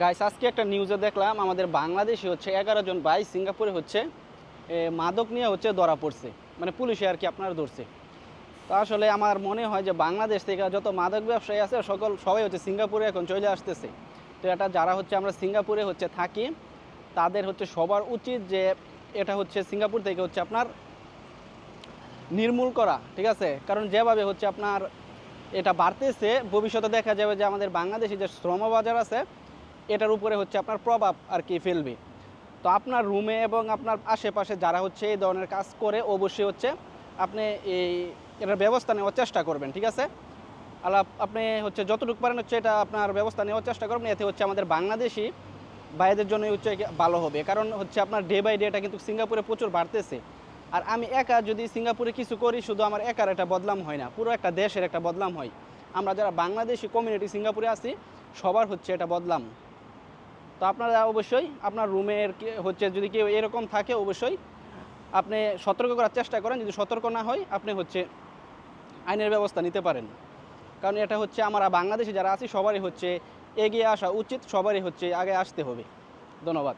Guys আজকে একটা নিউজে দেখলাম, আমাদের বাংলাদেশে হচ্ছে এগারো জন ভাই সিঙ্গাপুরে হচ্ছে মাদক নিয়ে হচ্ছে ধরা পড়ছে। মানে পুলিশে আর কি আপনারা ধরছে। তো আসলে আমার মনে হয় যে বাংলাদেশ থেকে যত মাদক ব্যবসায়ী আছে, সকল, সবাই হচ্ছে সিঙ্গাপুরে এখন চলে আসতেছে। তো এটা যারা হচ্ছে আমরা সিঙ্গাপুরে হচ্ছে থাকি, তাদের হচ্ছে সবার উচিত যে এটা হচ্ছে সিঙ্গাপুর থেকে হচ্ছে আপনার নির্মূল করা, ঠিক আছে? কারণ যেভাবে হচ্ছে আপনার এটা বাড়তেছে, ভবিষ্যতে দেখা যাবে যে আমাদের বাংলাদেশে যে শ্রম বাজার আছে এটার উপরে হচ্ছে আপনার প্রভাব আর কি ফেলবে। তো আপনার রুমে এবং আপনার আশেপাশে যারা হচ্ছে এই ধরনের কাজ করে, অবশ্যই হচ্ছে আপনি এই এটার ব্যবস্থা নেওয়ার চেষ্টা করবেন, ঠিক আছে? আলাপ আপনি হচ্ছে যতটুকু পারেন হচ্ছে এটা আপনার ব্যবস্থা নেওয়ার চেষ্টা করবেন, এতে হচ্ছে আমাদের বাংলাদেশি ভাইদের জন্য হচ্ছে ভালো হবে। কারণ হচ্ছে আপনার ডে বাই ডে এটা কিন্তু সিঙ্গাপুরে প্রচুর বাড়তেছে। আর আমি একা যদি সিঙ্গাপুরে কিছু করি, শুধু আমার একার একটা বদলাম হয় না, পুরো একটা দেশের একটা বদলাম হয়। আমরা যারা বাংলাদেশি কমিউনিটি সিঙ্গাপুরে আছি, সবার হচ্ছে এটা বদলাম। তো আপনারা অবশ্যই আপনার রুমের হচ্ছে যদি কেউ এরকম থাকে অবশ্যই আপনি সতর্ক করার চেষ্টা করেন, যদি সতর্ক না হয় আপনি হচ্ছে আইনের ব্যবস্থা নিতে পারেন। কারণ এটা হচ্ছে আমরা বাংলাদেশে যারা আছি সবারই হচ্ছে এগিয়ে আসা উচিত, সবারই হচ্ছে আগে আসতে হবে। ধন্যবাদ।